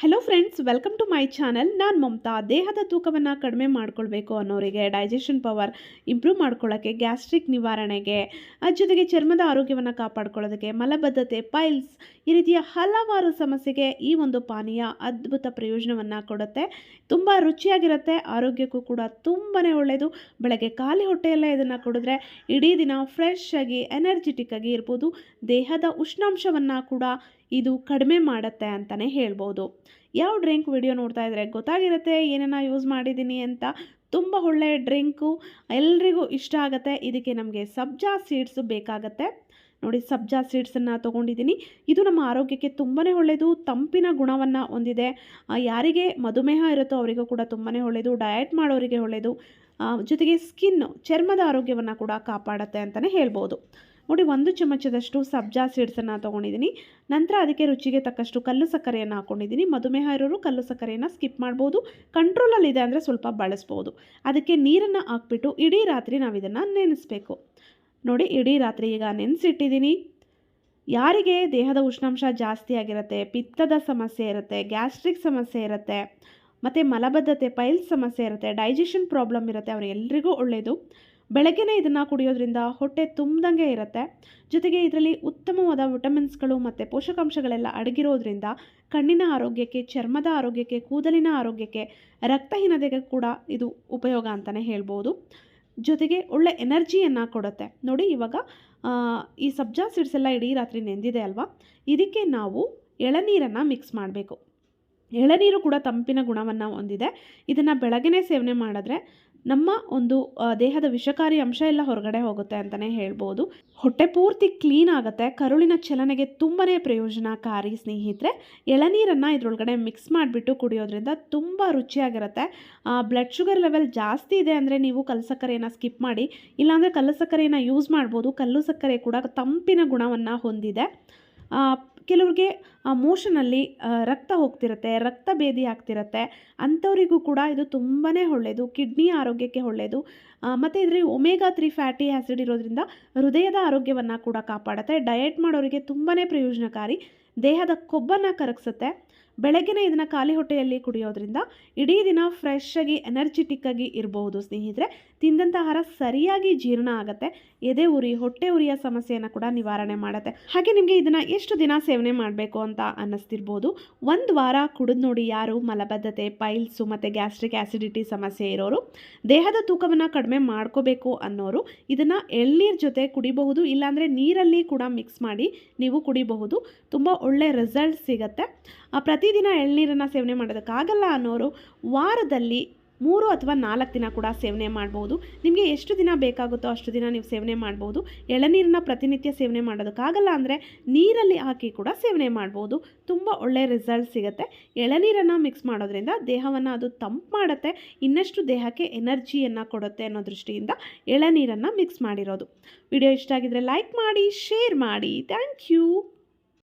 Hello friends welcome to my channel ನಾನು ಮಮತಾ. ದೇಹದ ತೂಕವನ್ನು ಕಡಿಮೆ ಮಾಡ್ಕೊಳ್ಬೇಕು ಅನ್ನೋರಿಗೆ ಡೈಜೆಷನ್ ಪವರ್ ಇಂಪ್ರೂವ್ ಮಾಡ್ಕೊಳ್ಳೋಕ್ಕೆ ಗ್ಯಾಸ್ಟ್ರಿಕ್ ನಿವಾರಣೆಗೆ ಜೊತೆಗೆ ಚರ್ಮದ ಆರೋಗ್ಯವನ್ನು ಕಾಪಾಡ್ಕೊಳ್ಳೋದಕ್ಕೆ, ಮಲಬದ್ಧತೆ ಪೈಲ್ಸ್ ಈ ರೀತಿಯ ಹಲವಾರು ಸಮಸ್ಯೆಗೆ ಈ ಒಂದು ಪಾನೀಯ ಅದ್ಭುತ ಪ್ರಯೋಜನವನ್ನು ಕೊಡುತ್ತೆ. ತುಂಬ ರುಚಿಯಾಗಿರುತ್ತೆ, ಆರೋಗ್ಯಕ್ಕೂ ಕೂಡ ತುಂಬಾ ಒಳ್ಳೆಯದು ಬೆಳಗ್ಗೆ ಖಾಲಿ ಹೊಟ್ಟೆಯಲ್ಲೇ ಇದನ್ನು ಕುಡಿದ್ರೆ ಇಡೀ ದಿನ ಫ್ರೆಶ್ ಆಗಿ ಎನರ್ಜೆಟಿಕ್ ಆಗಿ ಇರ್ಬೋದು. ದೇಹದ ಉಷ್ಣಾಂಶವನ್ನು ಕೂಡ ಇದು ಕಡಿಮೆ ಮಾಡುತ್ತೆ ಅಂತಲೇ ಹೇಳ್ಬೋದು. ಯಾವ ಡ್ರಿಂಕ್ ವಿಡಿಯೋ ನೋಡ್ತಾ ಇದ್ದರೆ ಗೊತ್ತಾಗಿರುತ್ತೆ ಏನನ್ನ ಯೂಸ್ ಮಾಡಿದ್ದೀನಿ ಅಂತ. ತುಂಬ ಒಳ್ಳೆಯ ಡ್ರಿಂಕು ಎಲ್ರಿಗೂ ಇಷ್ಟ ಆಗುತ್ತೆ. ಇದಕ್ಕೆ ನಮಗೆ ಸಬ್ಜಾ ಸೀಡ್ಸ್ ಬೇಕಾಗತ್ತೆ. ನೋಡಿ ಸಬ್ಜಾ ಸೀಡ್ಸನ್ನು ತೊಗೊಂಡಿದ್ದೀನಿ. ಇದು ನಮ್ಮ ಆರೋಗ್ಯಕ್ಕೆ ತುಂಬಾ ಒಳ್ಳೆಯದು ತಂಪಿನ ಗುಣವನ್ನು ಹೊಂದಿದೆ. ಯಾರಿಗೆ ಮಧುಮೇಹ ಇರುತ್ತೋ ಅವರಿಗೂ ಕೂಡ ತುಂಬಾ ಒಳ್ಳೆಯದು ಡಯಟ್ ಮಾಡೋರಿಗೆ ಒಳ್ಳೆಯದು ಜೊತೆಗೆ ಸ್ಕಿನ್ನು, ಚರ್ಮದ ಆರೋಗ್ಯವನ್ನು ಕೂಡ ಕಾಪಾಡುತ್ತೆ ಅಂತಲೇ ಹೇಳ್ಬೋದು. ನೋಡಿ, ಒಂದು ಚಮಚದಷ್ಟು ಸಬ್ಜಾ ಸೀಡ್ಸನ್ನು ತೊಗೊಂಡಿದ್ದೀನಿ. ನಂತರ ಅದಕ್ಕೆ ರುಚಿಗೆ ತಕ್ಕಷ್ಟು ಕಲ್ಲು ಸಕ್ಕರೆಯನ್ನು ಹಾಕ್ಕೊಂಡಿದ್ದೀನಿ ಮಧುಮೇಹ ಇರೋರು ಕಲ್ಲು ಸಕ್ಕರೆಯನ್ನು ಸ್ಕಿಪ್ ಮಾಡ್ಬೋದು. ಕಂಟ್ರೋಲಲ್ಲಿದೆ ಅಂದರೆ ಸ್ವಲ್ಪ ಬಳಸ್ಬೋದು. ಅದಕ್ಕೆ ನೀರನ್ನು ಹಾಕ್ಬಿಟ್ಟು ಇಡೀ ರಾತ್ರಿ ನಾವು ಇದನ್ನು ನೆನೆಸ್ಬೇಕು. ನೋಡಿ, ಇಡೀ ರಾತ್ರಿ ಈಗ ನೆನೆಸಿಟ್ಟಿದ್ದೀನಿ. ಯಾರಿಗೆ ದೇಹದ ಉಷ್ಣಾಂಶ ಜಾಸ್ತಿ ಆಗಿರುತ್ತೆ, ಪಿತ್ತದ ಸಮಸ್ಯೆ ಇರುತ್ತೆ, ಗ್ಯಾಸ್ಟ್ರಿಕ್ ಸಮಸ್ಯೆ ಇರುತ್ತೆ, ಮತ್ತು ಮಲಬದ್ಧತೆ, ಪೈಲ್ಸ್ ಸಮಸ್ಯೆ ಇರುತ್ತೆ, ಡೈಜೆಷನ್ ಪ್ರಾಬ್ಲಮ್ ಇರುತ್ತೆ ಅವರೆಲ್ಲರಿಗೂ ಒಳ್ಳೆಯದು ಬೆಳಗ್ಗೆನೇ ಇದನ್ನು ಕುಡಿಯೋದ್ರಿಂದ ಹೊಟ್ಟೆ ತುಂಬ್ದಂಗೆ ಇರುತ್ತೆ. ಜೊತೆಗೆ ಇದರಲ್ಲಿ ಉತ್ತಮವಾದ ವಿಟಮಿನ್ಸ್ಗಳು ಮತ್ತು ಪೋಷಕಾಂಶಗಳೆಲ್ಲ ಅಡಗಿರೋದ್ರಿಂದ ಕಣ್ಣಿನ ಆರೋಗ್ಯಕ್ಕೆ, ಚರ್ಮದ ಆರೋಗ್ಯಕ್ಕೆ, ಕೂದಲಿನ ಆರೋಗ್ಯಕ್ಕೆ, ರಕ್ತಹೀನತೆಗೆ ಕೂಡ ಇದು ಉಪಯೋಗ ಅಂತಲೇ ಹೇಳ್ಬೋದು. ಜೊತೆಗೆ ಒಳ್ಳೆ ಎನರ್ಜಿಯನ್ನು ಕೊಡುತ್ತೆ. ನೋಡಿ ಇವಾಗ ಈ ಸಬ್ಜಾ ಸೀಡ್ಸ್ ಎಲ್ಲ ಇಡೀ ರಾತ್ರಿ ನೆಂದಿದೆ ಅಲ್ವಾ? ಇದಕ್ಕೆ ನಾವು ಎಳನೀರನ್ನು ಮಿಕ್ಸ್ ಮಾಡಬೇಕು. ಎಳನೀರು ಕೂಡ ತಂಪಿನ ಗುಣವನ್ನು ಹೊಂದಿದೆ. ಇದನ್ನು ಬೆಳಗ್ಗೆನೇ ಸೇವನೆ ಮಾಡಿದ್ರೆ ನಮ್ಮ ಒಂದು ದೇಹದ ವಿಷಕಾರಿ ಅಂಶ ಎಲ್ಲ ಹೊರಗಡೆ ಹೋಗುತ್ತೆ ಅಂತಲೇ ಹೇಳ್ಬೋದು. ಹೊಟ್ಟೆ ಪೂರ್ತಿ ಕ್ಲೀನ್ ಆಗುತ್ತೆ, ಕರುಳಿನ ಚಲನೆಗೆ ತುಂಬಾ ಪ್ರಯೋಜನಕಾರಿ ಸ್ನೇಹಿತರೆ. ಎಳನೀರನ್ನು ಇದರೊಳಗಡೆ ಮಿಕ್ಸ್ ಮಾಡಿಬಿಟ್ಟು ಕುಡಿಯೋದ್ರಿಂದ ತುಂಬ ರುಚಿಯಾಗಿರುತ್ತೆ. ಬ್ಲಡ್ ಶುಗರ್ ಲೆವೆಲ್ ಜಾಸ್ತಿ ಇದೆ ಅಂದರೆ ನೀವು ಕಲ್ಲು ಸಕ್ಕರೆಯನ್ನು ಸ್ಕಿಪ್ ಮಾಡಿ, ಇಲ್ಲಾಂದರೆ ಕಲ್ಲು ಸಕ್ಕರೆಯನ್ನು ಯೂಸ್ ಮಾಡ್ಬೋದು. ಕಲ್ಲು ಸಕ್ಕರೆ ಕೂಡ ತಂಪಿನ ಗುಣವನ್ನು ಹೊಂದಿದೆ. ಕೆಲವ್ರಿಗೆ ಮೋಷನಲ್ಲಿ ರಕ್ತ ಹೋಗ್ತಿರುತ್ತೆ, ರಕ್ತ ಭೇದಿ ಆಗ್ತಿರುತ್ತೆ. ಅಂಥವರಿಗೂ ಕೂಡ ಇದು ತುಂಬಾ ಒಳ್ಳೆಯದು ಕಿಡ್ನಿ ಆರೋಗ್ಯಕ್ಕೆ ಒಳ್ಳೆಯದು ಮತ್ತು ಇದರಲ್ಲಿ ಒಮೇಗಾ ತ್ರೀ ಫ್ಯಾಟಿ ಆ್ಯಸಿಡ್ ಇರೋದ್ರಿಂದ ಹೃದಯದ ಆರೋಗ್ಯವನ್ನು ಕೂಡ ಕಾಪಾಡುತ್ತೆ. ಡಯಟ್ ಮಾಡೋರಿಗೆ ತುಂಬಾ ಪ್ರಯೋಜನಕಾರಿ. ದೇಹದ ಕೊಬ್ಬನ್ನು ಕರಗಿಸುತ್ತೆ. ಬೆಳಗ್ಗೆನೇ ಇದನ್ನು ಖಾಲಿ ಹೊಟ್ಟೆಯಲ್ಲಿ ಕುಡಿಯೋದ್ರಿಂದ ಇಡೀ ದಿನ ಫ್ರೆಶ್ ಆಗಿ ಎನರ್ಜೆಟಿಕ್ ಆಗಿ ಇರಬಹುದು ಸ್ನೇಹಿತರೆ. ತಿಂದಂಥ ಆಹಾರ ಸರಿಯಾಗಿ ಜೀರ್ಣ ಆಗುತ್ತೆ. ಎದೆ ಉರಿ, ಹೊಟ್ಟೆ ಉರಿಯ ಸಮಸ್ಯೆಯನ್ನು ಕೂಡ ನಿವಾರಣೆ ಮಾಡುತ್ತೆ. ಹಾಗೆ ನಿಮಗೆ ಇದನ್ನು ಎಷ್ಟು ದಿನ ಸೇವನೆ ಮಾಡಬೇಕು ಅಂತ ಅನ್ನಿಸ್ತಿರ್ಬೋದು. ಒಂದು ವಾರ ಕುಡಿದು ನೋಡಿ ಯಾರು ಮಲಬದ್ಧತೆ ಪೈಲ್ಸು ಮತ್ತು ಗ್ಯಾಸ್ಟ್ರಿಕ್ ಆ್ಯಸಿಡಿಟಿ ಸಮಸ್ಯೆ ಇರೋರು, ದೇಹದ ತೂಕವನ್ನು ಕಡಿಮೆ ಮಾಡ್ಕೋಬೇಕು ಅನ್ನೋರು ಇದನ್ನು ಎಳ್ನೀರು ಜೊತೆ ಕುಡಿಬಹುದು, ಇಲ್ಲಾಂದರೆ ನೀರಲ್ಲಿ ಕೂಡ ಮಿಕ್ಸ್ ಮಾಡಿ ನೀವು ಕುಡಿಬಹುದು. ತುಂಬ ಒಳ್ಳೆ ರಿಸಲ್ಟ್ ಸಿಗುತ್ತೆ. ಪ್ರತಿದಿನ ಎಳ್ನೀರನ್ನು ಸೇವನೆ ಮಾಡೋದಕ್ಕಾಗಲ್ಲ ಅನ್ನೋರು ವಾರದಲ್ಲಿ ಮೂರು ಅಥವಾ ನಾಲ್ಕು ದಿನ ಕೂಡ ಸೇವನೆ ಮಾಡ್ಬೋದು. ನಿಮಗೆ ಎಷ್ಟು ದಿನ ಬೇಕಾಗುತ್ತೋ ಅಷ್ಟು ದಿನ ನೀವು ಸೇವನೆ ಮಾಡ್ಬೋದು. ಎಳನೀರನ್ನ ಪ್ರತಿನಿತ್ಯ ಸೇವನೆ ಮಾಡೋದಕ್ಕಾಗಲ್ಲ ಅಂದರೆ ನೀರಲ್ಲಿ ಹಾಕಿ ಕೂಡ ಸೇವನೆ ಮಾಡ್ಬೋದು. ತುಂಬ ಒಳ್ಳೆಯ ರಿಸಲ್ಟ್ ಸಿಗುತ್ತೆ. ಎಳನೀರನ್ನು ಮಿಕ್ಸ್ ಮಾಡೋದ್ರಿಂದ ದೇಹವನ್ನು ಅದು ತಂಪು ಮಾಡುತ್ತೆ. ಇನ್ನಷ್ಟು ದೇಹಕ್ಕೆ ಎನರ್ಜಿಯನ್ನು ಕೊಡುತ್ತೆ ಅನ್ನೋ ದೃಷ್ಟಿಯಿಂದ ಎಳನೀರನ್ನು ಮಿಕ್ಸ್ ಮಾಡಿರೋದು. ವಿಡಿಯೋ ಇಷ್ಟ ಆಗಿದ್ರೆ ಲೈಕ್ ಮಾಡಿ ಶೇರ್ ಮಾಡಿ. Thank you